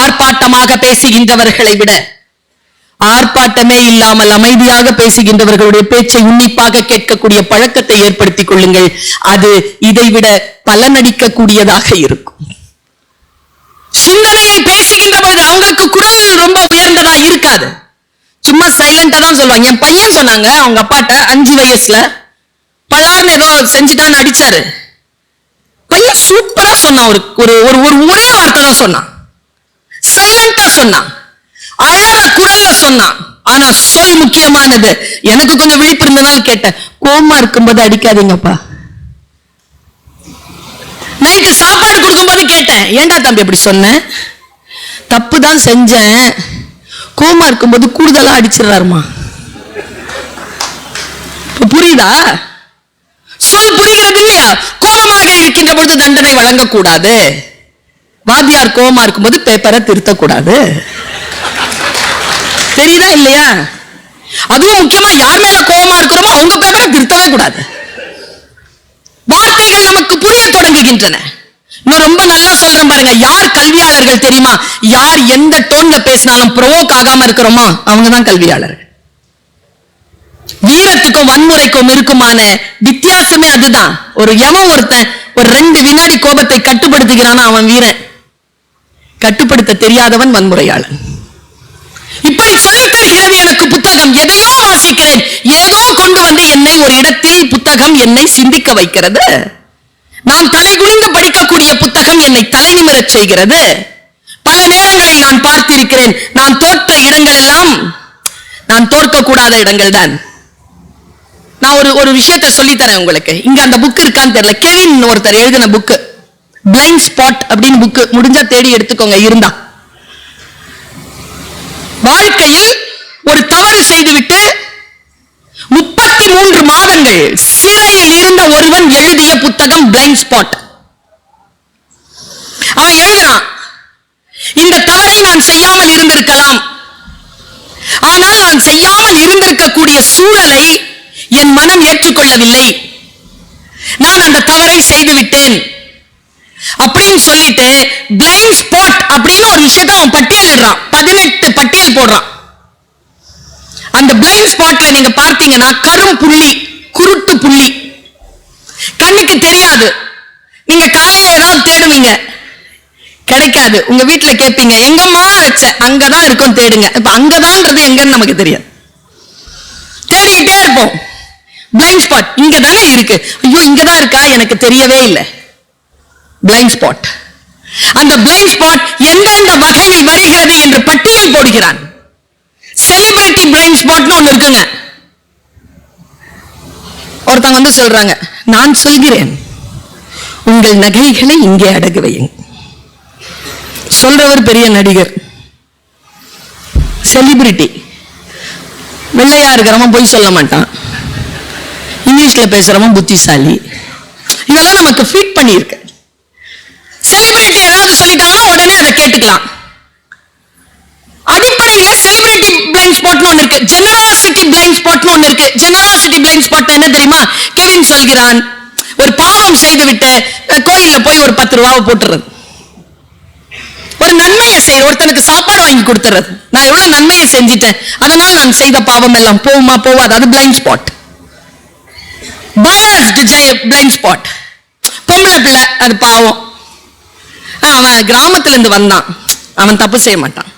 ஆர்ப்பாட்டமாக பேசுகின்றவர்களை விட ஆர்ப்பாட்டமே இல்லாமல் அமைதியாக பேசுகின்றவர்களுடைய பேச்சை உன்னிப்பாக கேட்கக்கூடிய பழக்கத்தை ஏற்படுத்திக் கொள்ளுங்கள். அது இதைவிட பலனடிக்கக்கூடியதாக இருக்கும். சிந்தனையை பேசுகின்ற போது அவங்களுக்கு குரல் ரொம்ப உயர்ந்ததா இருக்காது. சும்மா சைலண்டா தான் சொல்லுவாங்க. என் பையன் சொன்னாங்க அவங்க அப்பாட்ட அஞ்சு வயசுல பலார்னு ஏதோ செஞ்சுட்டான்னு அடிச்சாரு பையன் சூப்பரா சொன்னான் ஒரு ஒரு ஒரு ஒரே வார்த்தை தான் சொன்னான். சைலண்டா சொன்னான். அழற குரல்ல சொன்னான். ஆனா சொல் முக்கியமானது. எனக்கு கொஞ்சம் விழிப்பு இருந்தனால கேட்டேன். கோமா இருக்கும்போது அடிக்காதீங்கப்பா. நைட்டு சாப்பாடு கொடுக்கும்போது கேட்டேன். ஏன்டா தம்பி அப்படி சொன்னேன் தப்பு தான் செஞ்சேன். கோமா இருக்கும்போது கூடுதலா அடிச்சிடறாருமா. புரியுதா? சொல் புரிகிறது இல்லையா? கோபமாக இருக்கின்ற பொழுது தண்டனை வழங்கக்கூடாது. வாத்தியார் கோபமா இருக்கும்போது பேப்பரை திருத்தக்கூடாது. தெரியுதா இல்லையா? அதுவும் முக்கியமா யார் மேல கோபமா இருக்கிறோமோ அவங்க பேப்பரை திருத்தவே கூடாது. வார்த்தைகள் நமக்கு புரிய தொடங்குகின்றன. இன்னும் ரொம்ப நல்லா சொல்றேன் பாருங்க. யார் கல்வியாளர்கள் தெரியுமா? யார் எந்த டோன்ல பேசினாலும் ப்ரோவோக் ஆகாம இருக்கிறோமோ அவங்க தான் கல்வியாளர்கள். வீரத்துக்கும் வன்முறைக்கும் இருக்குமான வித்தியாசமே அதுதான். ஒரு எவன் ஒருத்தன் ஒரு ரெண்டு வினாடி கோபத்தை கட்டுப்படுத்துகிறானா அவன் வீரன்? கட்டுப்படுத்த தெரியாதவன் வன்முறையாளன். இப்படி சொல்லித் தருகிறது எனக்கு புத்தகம் எதையோ வாசிக்கிறேன் ஏதோ கொண்டு வந்து என்னை ஒரு இடத்தில் புத்தகம் என்னை சிந்திக்க வைக்கிறது. நான் தலை குனிந்து படிக்கக்கூடிய புத்தகம் என்னை தலை நிமிரச் செய்கிறது. பல நேரங்களில் நான் பார்த்திருக்கிறேன் நான் தோற்ற இடங்கள் எல்லாம் நான் தோற்கக்கூடாத இடங்கள் தான் நான் ஒரு ஒரு விஷயத்தை சொல்லித்தரேன் உங்களுக்கு. இங்க அந்த புக் இருக்கான்னு தெரியல. கெவின் ஒருத்தர் எழுதின புக்கு பிளைண்ட் ஸ்பாட் அப்படின்னு புக்கு முடிஞ்சா தேடி எடுத்துக்கோங்க இருந்தா. வாழ்க்கையில் ஒரு தவறு செய்துவிட்டு முப்பத்தி மூன்று மாதங்கள் சிறையில் இருந்த ஒருவன் எழுதிய புத்தகம் பிளைண்ட் ஸ்பாட் அவன் எழுதுறான் இந்த தவறை நான் செய்யாமல் இருந்திருக்கலாம். ஆனால் நான் செய்யாமல் இருந்திருக்கக்கூடிய சூழலை என் மனம் ஏற்றுக்கொள்ளவில்லை. நான் அந்த தவறை செய்துவிட்டேன். அப்படின்னு சொல்லிட்டு பிளைண்ட் ஸ்பாட் அப்படின்னு ஒரு விஷயத்தை அவன் பட்டியலிடுறான் பதினெட்டு பட்டியல் போடுறான். அந்த பிளைண்ட் ஸ்பாட்ல நீங்க பார்த்தீங்கன்னா கரும் புள்ளி குருட்டு புள்ளி. கண்ணுக்கு தெரியாது. நீங்க காலையில ஏதாவது தேடுவீங்க. கிடைக்காது. உங்க வீட்டுல கேட்பீங்க எங்கம்மா வச்ச அங்கதான் இருக்கும் தேடுங்க. இப்ப அங்கதான்றது எங்கன்னு நமக்கு தெரியாது. தேடிக்கிட்டே இருப்போம். பிளைண்ட் ஸ்பாட் இங்க தானே இருக்கு. ஐயோ இங்கதான் இருக்கா? எனக்கு தெரியவே இல்லை. பிளைண்ட் ஸ்பாட் அந்த பிளைண்ட் ஸ்பாட் எந்தெந்த வகையில் வருகிறது என்று பட்டியல் போடுகிறான். செலிபிரிட்டி பிளைண்ட் ஸ்பாட்னு ஒன்று இருக்குங்க. ஒருத்தங்க வந்து சொல்றாங்க நான் சொல்கிறேன் உங்கள் நகைகளை இங்கே அடகு வையுங்க சொல்றவர் பெரிய நடிகர். செலிபிரிட்டி வெள்ளையா இருக்கிறவன் பொய் சொல்ல மாட்டான். இங்கிலீஷ்ல பேசுறவன் புத்திசாலி. இதெல்லாம் நமக்கு ஃபீட் பண்ணியிருக்கு. செலிபிரிட்டி ஏதாவது சொல்லிட்டாங்கன்னா உடனே அதை கேட்டுக்கலாம். அடிப்படையில செலிபிரிட்டி பிளைண்ட் ஸ்பாட்னு ஒன்று இருக்கு. ஜெனராசிட்டி பிளைண்ட் ஸ்பாட்னு ஒன்று இருக்கு. ஜெனராசிட்டி பிளைண்ட் ஸ்பாட் என்ன தெரியுமா? கெவின் சொல்கிறான் ஒரு பாவம் செய்துவிட்டு விட்டு கோயில்ல போய் ஒரு பத்து ரூபாவை போட்டுறது. ஒரு நன்மையை செய்ய ஒருத்தனுக்கு சாப்பாடு வாங்கி கொடுத்துறது. நான் எவ்வளவு நன்மையை செஞ்சிட்டேன்? அதனால நான் செய்த பாவம் எல்லாம் போகுமா போவாது? அது blind spot biased blind spot பொம்பளை பிள்ளை அது பாவம். அவன் கிராமத்துல இருந்து வந்தான். அவன் தப்பு செய்ய மாட்டான்.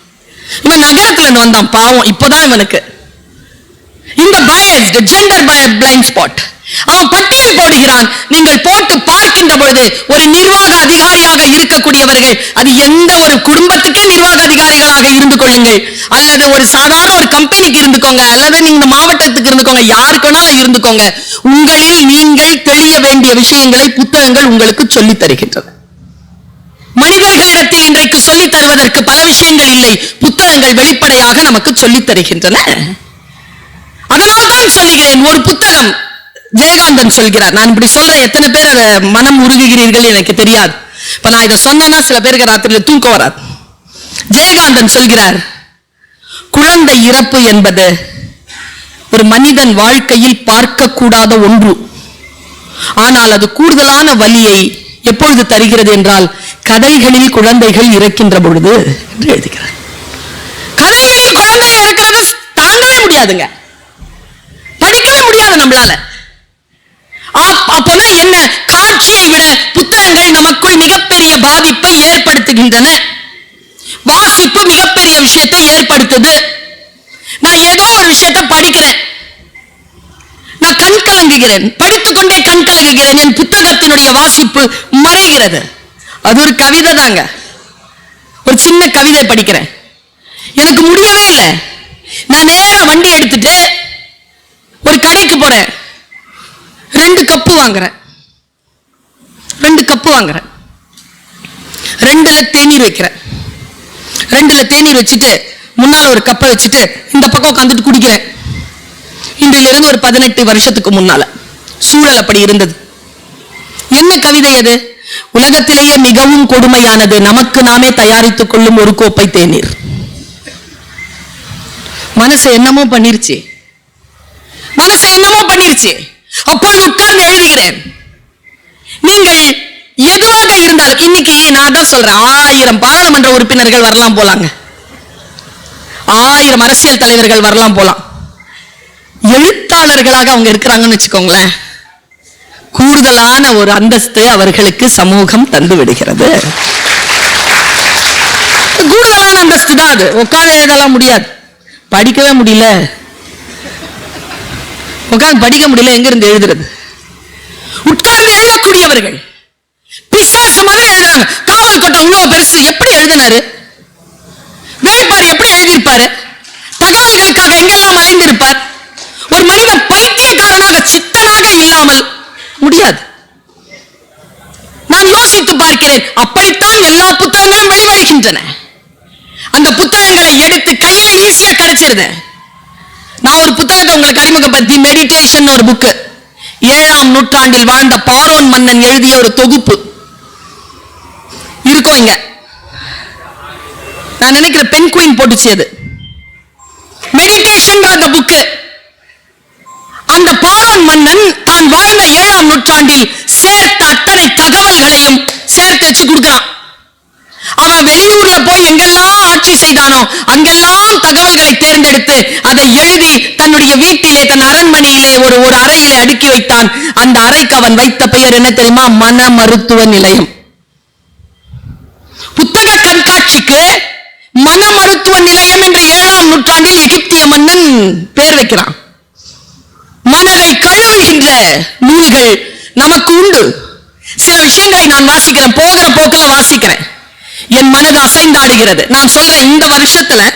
இவன் நகரத்துல இருந்து வந்தான் பாவம். இப்போதான் இவனுக்கு. இந்த bias gender bias blind spot அவன் பட்டியல் போடுகிறான். நீங்கள் போட்டு பார்க்கின்ற பொழுது ஒரு நிர்வாக அதிகாரியாக இருக்கக்கூடியவர்கள் அது எந்த ஒரு குடும்பத்துக்கே நிர்வாக அதிகாரிகளாக இருந்து கொள்ளுங்கள். அல்லது ஒரு சாதாரண ஒரு கம்பெனிக்கு இருந்துக்கோங்க. அல்லது நீங்க இந்த மாவட்டத்துக்கு இருந்துக்கோங்க. யாருக்கு இருந்துக்கோங்க. உங்களில் நீங்கள் தெளிய வேண்டிய விஷயங்களை புத்தகங்கள் உங்களுக்கு சொல்லி தருகின்றன சொல்லித் பல விஷயங்கள் இல்லை. புத்தகங்கள் வெளிப்படையாக நமக்கு சொல்லித் தருகின்றன. அதனால் தான் சொல்லுகிறேன் ஒரு புத்தகம் ஜெயகாந்தன் சொல்கிறார். நான் இப்படி சொல்றேன் எத்தனை பேர் அதை மனம் உருகுகிறீர்கள் எனக்கு தெரியாது. இப்ப நான் இதை சொன்னா சில பேருக்கு ராத்திரியில தூக்கம் வராது. ஜெயகாந்தன் சொல்கிறார் குழந்தை இறப்பு என்பது ஒரு மனிதன் வாழ்க்கையில் பார்க்கக்கூடாத ஒன்று. ஆனால் அது கூடுதலான வலியை எப்பொழுது தருகிறது என்றால் கதைகளில் குழந்தைகள் இறக்கின்ற பொழுது என்று எழுதுகிறார். கதைகளில் குழந்தை இறக்கிறது தாங்கவே முடியாதுங்க. படிக்கவே முடியாது நம்மளால. அப்பதான் என்ன? காட்சியை விட புத்தகங்கள் நமக்குள் மிகப்பெரிய பாதிப்பை ஏற்படுத்துகின்றன. வாசிப்பு மிகப்பெரிய விஷயத்தை ஏற்படுத்துது. நான் ஏதோ ஒரு விஷயத்தை படிக்கிறேன். நான் கண் கலங்குகிறேன். படித்துக்கொண்டே கண் கலங்குகிறேன். என் புத்தகத்தினுடைய வாசிப்பு மறைகிறது. அது ஒரு கவிதை தாங்க. ஒரு சின்ன கவிதை படிக்கிறேன். எனக்கு முடியவே இல்லை. நான் நேரா வண்டி எடுத்துட்டு ஒரு கடைக்கு போறேன். ரெண்டு கப்பு வாங்குறேன். ரெண்டு கப்பு வாங்குறேன். ரெண்டுல தேநீர் வைக்கிறேன். ரெண்டுல தேநீர் வச்சுட்டு முன்னால ஒரு கப்பை வச்சுட்டு இந்த பக்கம் உட்காந்துட்டு குடிக்கிறேன். இன்றிலிருந்து ஒரு பதினெட்டு வருஷத்துக்கு முன்னால சூழல் அப்படி இருந்தது. என்ன கவிதை அது? உலகத்திலேயே மிகவும் கொடுமையானது. நமக்கு நாமே தயாரித்துக் கொள்ளும் ஒரு கோப்பை தேநீர். மனசு என்னமோ பண்ணிருச்சு. மனசு என்னமோ பண்ணிருச்சு. அப்போது உட்கார்ந்து எழுதுகிறேன். நீங்கள் எதுவாக இருந்தாலும் இன்னைக்கு நான் தான் சொல்றேன். ஆயிரம் பாராளுமன்ற உறுப்பினர்கள் வரலாம் போலாங்க. ஆயிரம் அரசியல் தலைவர்கள் வரலாம் போலாம். எழுத்தாளர்களாக அவங்க இருக்கிறாங்கன்னு வச்சுக்கோங்களேன். கூடுதலான ஒரு அந்தஸ்து அவர்களுக்கு சமூகம் தந்து விடுகிறது கூடுதலான அந்தஸ்து தான் அது. உட்கார்ந்து எழுதலாம் முடியாது. படிக்கவே முடியல. உட்கார்ந்து படிக்க முடியல எங்க இருந்து எழுதுறது? உட்கார்ந்து எழுதக்கூடியவர்கள். பிசாசு மாதிரி எழுதுறாங்க. காவல் கோட்டை இவ்வளவு பெருசு எப்படி எழுதினாரு? வேள்பாரி எப்படி எழுதியிருப்பாரு? தகவல்களுக்காக எங்கெல்லாம் அலைந்திருப்பார் ஒரு மனிதன் பைத்தியக்காரனாக சித்தனாக இல்லாமல் முடியாது. நான் யோசித்து பார்க்கிறேன். அப்படித்தான் எல்லா புத்தகங்களும் வெளிவருகின்றன. அந்த புத்தகங்களை எடுத்து கையில ஈஸியா கிடைச்சிருது. நான் ஒரு புத்தகத்தை உங்களுக்கு அறிமுகப்படுத்தி மெடிடேஷன் ஒரு புக்கு ஏழாம் நூற்றாண்டில் வாழ்ந்த பாரோன் மன்னன் எழுதிய ஒரு தொகுப்பு. இருக்கும் இங்க? நான் நினைக்கிற பெண் குயின் போட்டுச்சு அது. மெடிடேஷன் அந்த புக்கு அந்த பாரோன் மன்னன் தான் வாழ்ந்த ஏழாம் நூற்றாண்டில் சேர்த்த அத்தனை தகவல்களையும் சேர்த்து வச்சு கொடுக்கிறான். அவன் வெளியூர்ல போய் எங்கெல்லாம் ஆட்சி செய்தானோ அங்கெல்லாம் தகவல்களை தேர்ந்தெடுத்து அதை எழுதி தன்னுடைய வீட்டிலே தன் அரண்மனையிலே ஒரு ஒரு அறையிலே அடுக்கி வைத்தான். அந்த அறைக்கு அவன் வைத்த பெயர் என்ன தெரியுமா? மன மருத்துவ நிலையம். புத்தக கண்காட்சிக்கு மன மருத்துவ நிலையம் என்ற ஏழாம் நூற்றாண்டில் எகிப்திய மன்னன் பெயர் வைக்கிறான். மனதை கழுவுகின்ற நூல்கள் நமக்கு உண்டு. சில விஷயங்களை நான் வாசிக்கிறேன் போகிற போக்கில் வாசிக்கிறேன். என் மனது அசைந்தாடுகிறது. நான் சொல்றேன் இந்த வருஷத்துல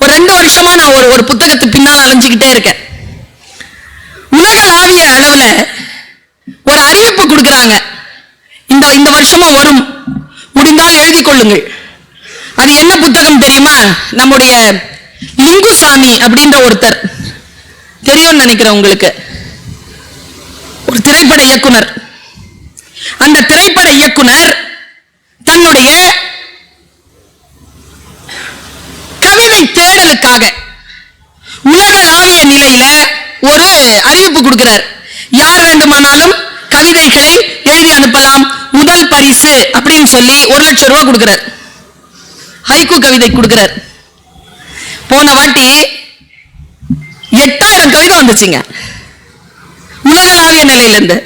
ஒரு ரெண்டு வருஷமா நான் ஒரு ஒரு புத்தகத்து பின்னால் அலைஞ்சுக்கிட்டே இருக்கேன். உலகளாவிய அளவுல ஒரு அறிவிப்பு கொடுக்குறாங்க. இந்த இந்த வருஷமா வரும். முடிந்தால் எழுதி கொள்ளுங்கள். அது என்ன புத்தகம் தெரியுமா? நம்முடைய லிங்குசாமி அப்படின்ற ஒருத்தர். தெரியும்னு நினைக்கிறேன் உங்களுக்கு. ஒரு திரைப்பட இயக்குனர். அந்த திரைப்பட இயக்குனர் தன்னுடைய கவிதை தேடலுக்காக உலகளாவிய நிலையில ஒரு அறிவிப்பு கொடுக்கிறார். யார் வேண்டுமானாலும் கவிதைகளை எழுதி அனுப்பலாம். முதல் பரிசு அப்படின்னு சொல்லி ஒரு லட்சம் ரூபாய் கொடுக்கிறார். ஹைக்கூ கவிதை கொடுக்கிறார். போன வாட்டி எட்டாயிரம் கவிதை வந்துச்சுங்க. உலகளாவிய நிலையிலிருந்து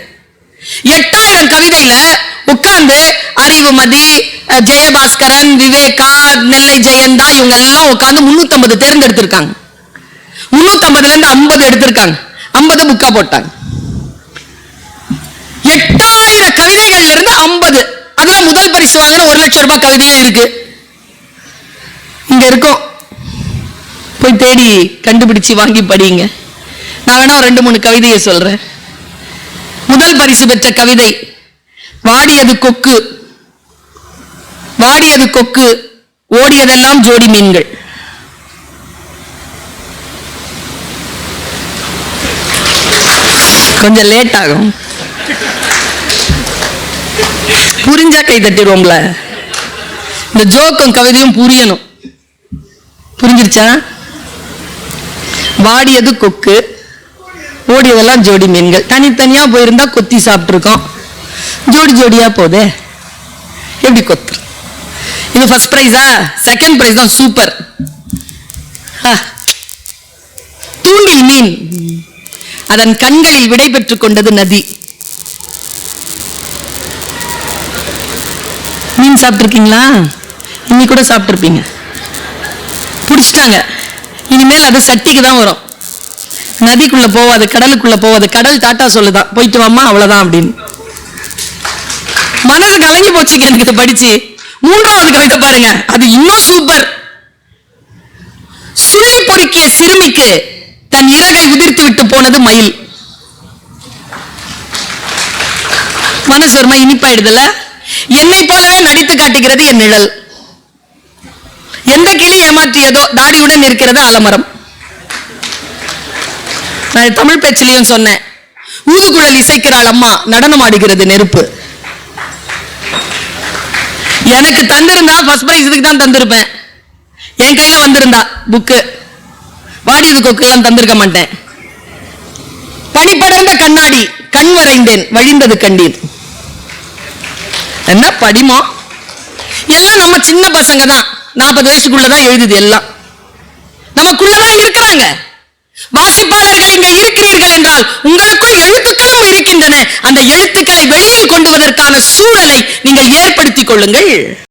எட்டாயிரம் கவிதையில உட்கார்ந்து அறிவுமதி ஜெயபாஸ்கரன் விவேகா நெல்லை ஜெயந்தா இவங்க எல்லாம் உட்கார்ந்து 350 தேர்ந்தெடுத்திருக்காங்க. 350 இருந்து 50 எடுத்திருக்காங்க. 50 புக்கா போட்டாங்க. எட்டாயிரம் கவிதைகள்ல இருந்து 50 அதுல முதல் பரிசு வாங்கின ஒரு லட்சம் ரூபாய் கவிதையும் இருக்கு. இங்க இருக்கும். போய் தேடி கண்டுபிடிச்சு வாங்கி படிங்க. நான் வேணா ரெண்டு மூணு கவிதையை சொல்றேன். முதல் பரிசு பெற்ற கவிதை வாடியது கொக்கு. வாடியது கொக்கு ஓடியதெல்லாம் ஜோடி மீன்கள். கொஞ்சம் லேட் ஆகும். புரிஞ்சா கை தட்டிடுவோம்ல. இந்த ஜோக்கும் கவிதையும் புரியணும். புரிஞ்சிருச்சா? வாடியது கொக்கு ஓடியதெல்லாம் ஜோடி மீன்கள். தனித்தனியாக போயிருந்தா கொத்தி சாப்பிட்ருக்கோம் ஜோடி ஜோடியாக போதே. எப்படி கொத்து? இது ஃபர்ஸ்ட் ப்ரைஸா செகண்ட் ப்ரைஸ் தான் சூப்பர் தூண்டில் மீன். அதன் கண்களில் விடை கொண்டது நதி. மீன் சாப்பிட்ருக்கீங்களா இன்னைக்கு கூட சாப்பிட்ருப்பீங்க பிடிச்சிட்டாங்க இனிமேல் அது சட்டிக்கு தான் வரும். நதிக்குள்ள போவாது கடலுக்குள்ள போவாது. கடல் டாட்டா சொல்லுதான். போயிட்டு வாமா அவ்வளவுதான் அப்படின்னு. மனசு கலங்கி போச்சுங்க எனக்கு இதை படிச்சு. மூன்றாவது கவிதை பாருங்க. அது இன்னும் சூப்பர் சுள்ளி பொறுக்கிய சிறுமிக்கு தன் இறகை உதிர்த்து விட்டு போனது மயில். மனசு வருமா இனிப்பாயிடுதுல என்னை போலவே நடித்து காட்டுகிறது என் நிழல். எந்த கிளி ஏமாற்றியதோ தாடியுடன் இருக்கிறது ஆலமரம். நான் தமிழ் பேச்சிலையும் சொன்னேன். ஊதுகுழல் இசைக்கிறாள் அம்மா நடனம் ஆடுகிறது நெருப்பு. எனக்கு தந்திருந்தா ஃபர்ஸ்ட் பிரைஸ் இதுக்கு தான் தந்திருப்பேன். என் கையில வந்திருந்தா புக்கு வாடியது கொக்கெல்லாம் தந்திருக்க மாட்டேன். பனிப்படர்ந்த கண்ணாடி கண் வரைந்தேன் வழிந்தது கண்டீர். என்ன படிமா? எல்லாம் நம்ம சின்ன பசங்க தான். நாற்பது வயசுக்குள்ளதான் எழுதுது எல்லாம். நமக்குள்ளதான் இருக்கிறாங்க. வாசிப்பாளர்கள் இங்கே இருக்கிறீர்கள் என்றால் உங்களுக்குள் எழுத்துக்களும் இருக்கின்றன. அந்த எழுத்துக்களை வெளியில் கொண்டு வருவதற்கான சூழலை நீங்கள் ஏற்படுத்திக் கொள்ளுங்கள்.